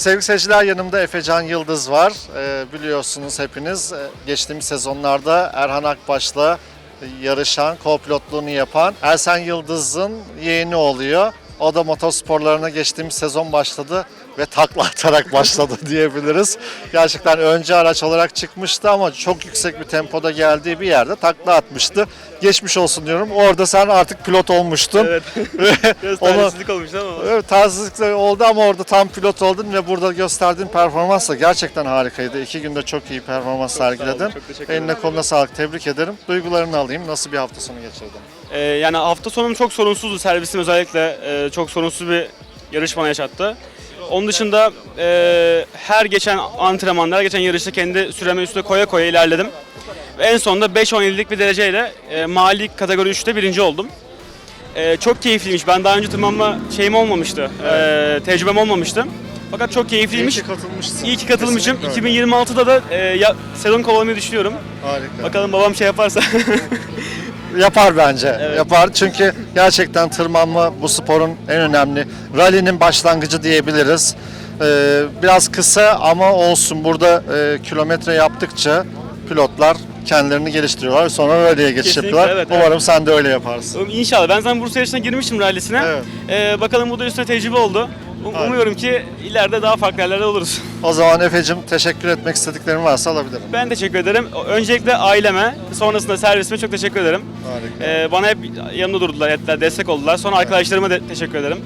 Sevgili seyirciler yanımda Efecan Yıldız var. Ee, biliyorsunuz hepiniz e, geçtiğimiz sezonlarda Erhan Akbaş'la yarışan, co-pilotluğunu yapan Ersen Yıldız'ın yeğeni oluyor. O da motosporlarına geçtiğimiz sezon başladı ve takla atarak başladı diyebiliriz. Gerçekten önce araç olarak çıkmıştı ama çok yüksek bir tempoda geldiği bir yerde takla atmıştı. Geçmiş olsun diyorum. Orada sen artık pilot olmuştun. Evet. Ve Biraz talihsizlik olmuştu ama. Evet tatsızlıklar oldu ama orada tam pilot oldun ve burada gösterdiğin performans da gerçekten harikaydı. İki günde çok iyi performans sağ olun, sergiledin. çok teşekkür Eline ederim. koluna sağlık. Tebrik ederim. Duygularını alayım. Nasıl bir hafta sonu geçirdin? Ee, yani hafta sonum çok sorunsuzdu. Servisim özellikle e, çok sorunsuz bir yarış bana yaşattı. Onun dışında e, her geçen antrenmanda, her geçen yarışta kendi süremi üstüne koya koya ilerledim. Ve en sonunda 5-17'lik bir dereceyle e, mali kategori 3'te birinci oldum. E, çok keyifliymiş. Ben daha önce tırmanma şeyim olmamıştı. E, tecrübem olmamıştı. Fakat çok keyifliymiş. İyi ki katılmışsın. İyi ki katılmışım. Kesinlikle öyle. 2026'da da e, ya, sezon kovalamayı düşünüyorum. Harika. Bakalım babam şey yaparsa. Yapar bence. Evet. Yapar çünkü gerçekten tırmanma bu sporun en önemli. Rally'nin başlangıcı diyebiliriz. Ee, biraz kısa ama olsun. Burada e, kilometre yaptıkça pilotlar kendilerini geliştiriyorlar. Sonra rally'ye geçiş Kesinlikle, yapıyorlar. evet, evet. Umarım sen de öyle yaparsın. İnşallah. Ben zaten Bursa yarışına girmiştim rallisine. Evet. Ee, bakalım bu da üstüne tecrübe oldu. Um- Harika. Umuyorum ki ileride daha farklı yerlerde oluruz. O zaman Efe'cim teşekkür etmek istediklerin varsa alabilirim. Ben teşekkür ederim. Öncelikle aileme, sonrasında servisime çok teşekkür ederim. Harika. Ee, bana hep yanımda durdular, ettiler, destek oldular. Sonra arkadaşlarıma de teşekkür ederim.